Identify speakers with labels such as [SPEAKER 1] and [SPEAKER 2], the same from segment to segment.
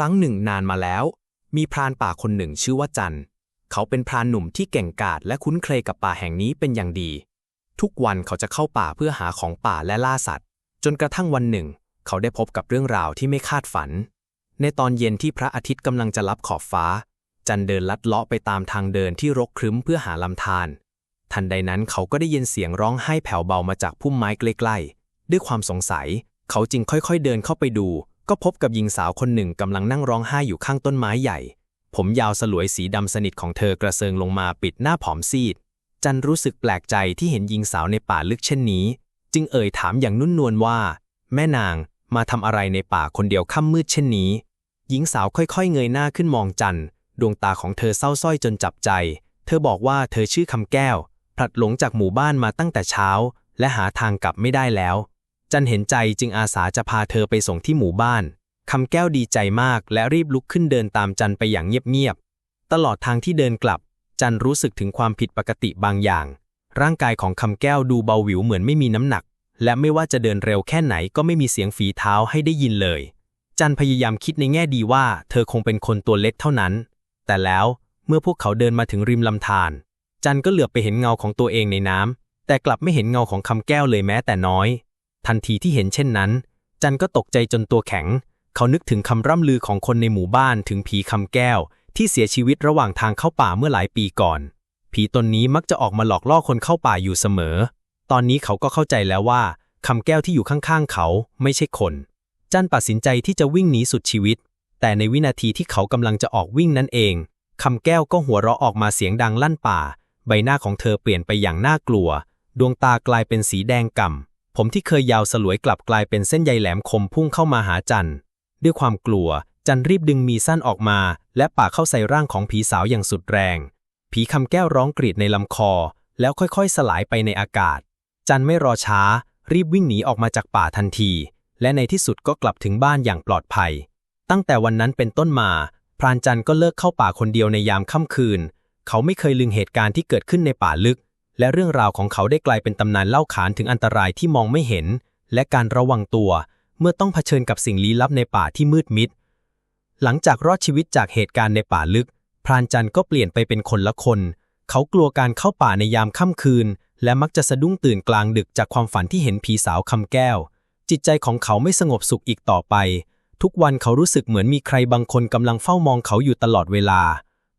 [SPEAKER 1] ครั้งหนึ่งนานมาแล้ว มีพรานป่าคนหนึ่งชื่อว่าจัน เขาเป็นพรานหนุ่มที่เก่งกาจและคุ้นเคยกับป่าแห่งนี้เป็นอย่างดี ทุกวันเขาจะเข้าป่าเพื่อหาของป่าและล่าสัตว์ จนกระทั่งวันหนึ่ง เขาได้พบกับเรื่องราวที่ไม่คาดฝัน ในตอนเย็นที่พระอาทิตย์กำลังจะลับขอบฟ้า จันเดินลัดเลาะไปตามทางเดินที่รกครึ้มเพื่อหาลำธารทันใดนั้นเขาก็ได้ยินเสียงร้องไห้แผ่วเบามาจากพุ่มไม้ใกล้ๆด้วยความสงสัย เขาจึงค่อยๆเดินเข้าไปดู ก็พบกับหญิงสาวคนหนึ่งกำลังนั่งร้องไห้อยู่ข้างต้นไม้ใหญ่ ผมยาวสลวยสีดำสนิทของเธอกระเซิงลงมาปิดหน้าผอมซีด จันรู้สึกแปลกใจที่เห็นหญิงสาวในป่าลึกเช่นนี้ จึงเอ่ยถามอย่างนุ่นนวลว่า แม่นางมาทำอะไรในป่าคนเดียวค่ำมืดเช่นนี้ หญิงสาวค่อยๆ เงยหน้าขึ้นมองจันดวงตาของเธอเศร้าส้อยจนจับใจ เธอบอกว่าเธอชื่อคำแก้ว พลัดหลงจากหมู่บ้านมาตั้งแต่เช้า และหาทางกลับไม่ได้แล้ว จันเห็นใจจึงอาสาจะพาเธอไปส่งที่หมู่บ้านคำแก้วดีใจมากและรีบลุกขึ้นเดินตามจันไปอย่างเงียบๆ ตลอดทางที่เดินกลับ จันรู้สึกถึงความผิดปกติบางอย่าง ร่างกายของคำแก้วดูเบาหวิวเหมือนไม่มีน้ำหนัก และไม่ว่าจะเดินเร็วแค่ไหนก็ไม่มีเสียงฝีเท้าให้ได้ยินเลย จันพยายามคิดในแง่ดีว่า เธอคงเป็นคนตัวเล็กเท่านั้น แต่แล้วเมื่อพวกเขาเดินมาถึงริมลำธารจันก็เหลือบไปเห็นเงาของตัวเองในน้ำแต่กลับไม่เห็นเงาของคำแก้วเลยแม้แต่น้อย ทันทีที่เห็นเช่นนั้น จันก็ตกใจจนตัวแข็ง เขานึกถึงคำร่ำลือของคนในหมู่บ้านถึงผีคำแก้ว ที่เสียชีวิตระหว่างทางเข้าป่าเมื่อหลายปีก่อน ผีตนนี้มักจะออกมาหลอกล่อคนเข้าป่าอยู่เสมอ ตอนนี้เขาก็เข้าใจแล้วว่าคำแก้วที่อยู่ข้างๆเขาไม่ใช่คน จันตัดสินใจที่จะวิ่งหนีสุดชีวิต แต่ในวินาทีที่เขากำลังจะออกวิ่งนั่นเองคำแก้วก็หัวเราะออกมาเสียงดังลั่นป่า ใบหน้าของเธอเปลี่ยนไปอย่างน่ากลัว ดวงตากลายเป็นสีแดงก่ำ ผมที่เคยยาวสลวยกลับกลายเป็นเส้นใยแหลมคมพุ่งเข้ามาหาจันด้วยความกลัว จันรีบดึงมีสั้นออกมา และปากเข้าใส่ร่างของผีสาวอย่างสุดแรง ผีคำแก้วร้องกรีดในลำคอ แล้วค่อยๆ สลายไปในอากาศ จันไม่รอช้า รีบวิ่งหนีออกมาจากป่าทันที และในที่สุดก็กลับถึงบ้านอย่างปลอดภัย ตั้งแต่วันนั้นเป็นต้นมา พรานจันก็เลิกเข้าป่าคนเดียวในยามค่ำคืน เขาไม่เคยลืมเหตุการณ์ที่เกิดขึ้นในป่าลึก และเรื่องราวของเขาได้กลายเป็นตำนานเล่าขานถึงอันตรายที่มองไม่เห็น และการระวังตัว เมื่อต้องเผชิญกับสิ่งลี้ลับในป่าที่มืดมิด หลังจากรอดชีวิตจากเหตุการณ์ในป่าลึก พรานจันก็เปลี่ยนไปเป็นคนละคน เขากลัวการเข้าป่าในยามค่ำคืน และมักจะสะดุ้งตื่นกลางดึกจากความฝันที่เห็นผีสาวคำแก้ว จิตใจของเขาไม่สงบสุขอีกต่อไป ทุกวันเขารู้สึกเหมือนมีใครบางคนกำลังเฝ้ามองเขาอยู่ตลอดเวลา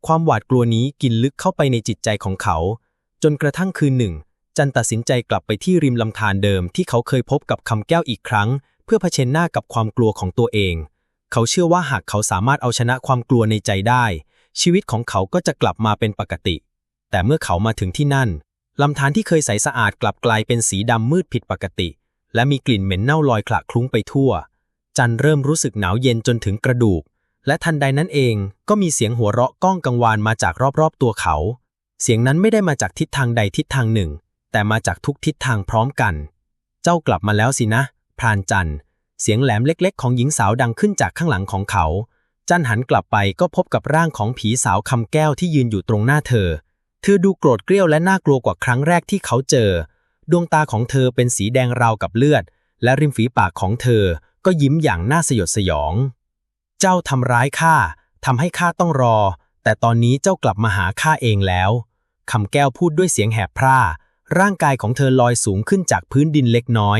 [SPEAKER 1] ความหวาดกลัวนี้กินลึกเข้าไปในจิตใจของเขา จนกระทั่งคืนหนึ่ง จันตัดสินใจกลับไปที่ริมลำธารเดิมที่เขาเคยพบกับคำแก้วอีกครั้ง เพื่อเผชิญหน้ากับความกลัวของตัวเอง เขาเชื่อว่าหากเขาสามารถเอาชนะความกลัวในใจได้ ชีวิตของเขาก็จะกลับมาเป็นปกติ แต่เมื่อเขามาถึงที่นั่นลำธารที่เคยใสสะอาดกลับกลายเป็นสีดำมืดผิดปกติ และมีกลิ่นเหม็นเน่าลอยคละคลุ้งไปทั่ว จันเริ่มรู้สึกหนาวเย็นจนถึงกระดูก และทันใดนั้นเองก็มีเสียงหัวเราะก้องกังวานมาจากรอบๆตัวเขา เสียงนั้นไม่ได้มาจากทิศทางใดทิศทางหนึ่ง แต่มาจากทุกทิศทางพร้อมกัน เจ้ากลับมาแล้วสินะ พรานจันเสียงแหลมเล็ก ๆ ของหญิงสาวดังขึ้นจากข้างหลังของเขา จันหันกลับไปก็พบกับร่างของผีสาวคำแก้วที่ยืนอยู่ตรงหน้าเธอ เธอดูโกรธเกรี้ยวและน่ากลัวกว่าครั้งแรกที่เขาเจอ ดวงตาของเธอเป็นสีแดงราวกับเลือด และริมฝีปากของเธอก็ยิ้มอย่างน่าสยดสยอง เจ้าทำร้ายข้าทำให้ข้าต้องรอ แต่ตอนนี้เจ้ากลับมาหาข้าเองแล้วคำแก้วพูดด้วยเสียงแหบพร่า ร่างกายของเธอลอยสูงขึ้นจากพื้นดินเล็กน้อย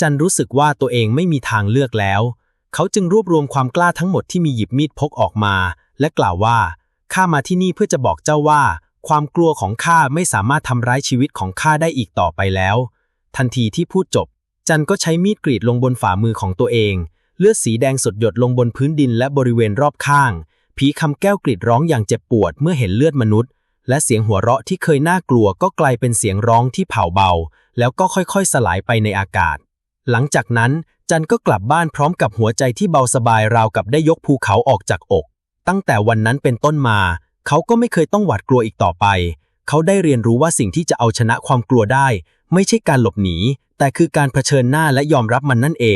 [SPEAKER 1] จันรู้สึกว่าตัวเองไม่มีทางเลือกแล้ว เขาจึงรวบรวมความกล้าทั้งหมดที่มีหยิบมีดพกออกมา และกล่าวว่าข้ามาที่นี่เพื่อจะบอกเจ้าว่า ความกลัวของข้าไม่สามารถทำร้ายชีวิตของข้าได้อีกต่อไปแล้ว ทันทีที่พูดจบ จันก็ใช้มีดกรีดลงบนฝ่ามือของตัวเอง เลือดสีแดงสดหยดลงบนพื้นดินและบริเวณรอบข้าง ผีคำแก้วกรีดร้องอย่างเจ็บปวดเมื่อเห็นเลือดมนุษย์ และเสียงหัวเราะที่เคยน่ากลัวก็กลายเป็นเสียงร้องที่เผาเบา แล้วก็ค่อยๆสลายไปในอากาศ หลังจากนั้นจันก็กลับบ้านพร้อมกับหัวใจที่เบาสบายราวกับได้ยกภูเขาออกจากอก ตั้งแต่วันนั้นเป็นต้นมา เขาก็ไม่เคยต้องหวาดกลัวอีกต่อไป เขาได้เรียนรู้ว่าสิ่งที่จะเอาชนะความกลัวได้ ไม่ใช่การหลบหนี แต่คือการเผชิญหน้าและยอมรับมันนั่นเอง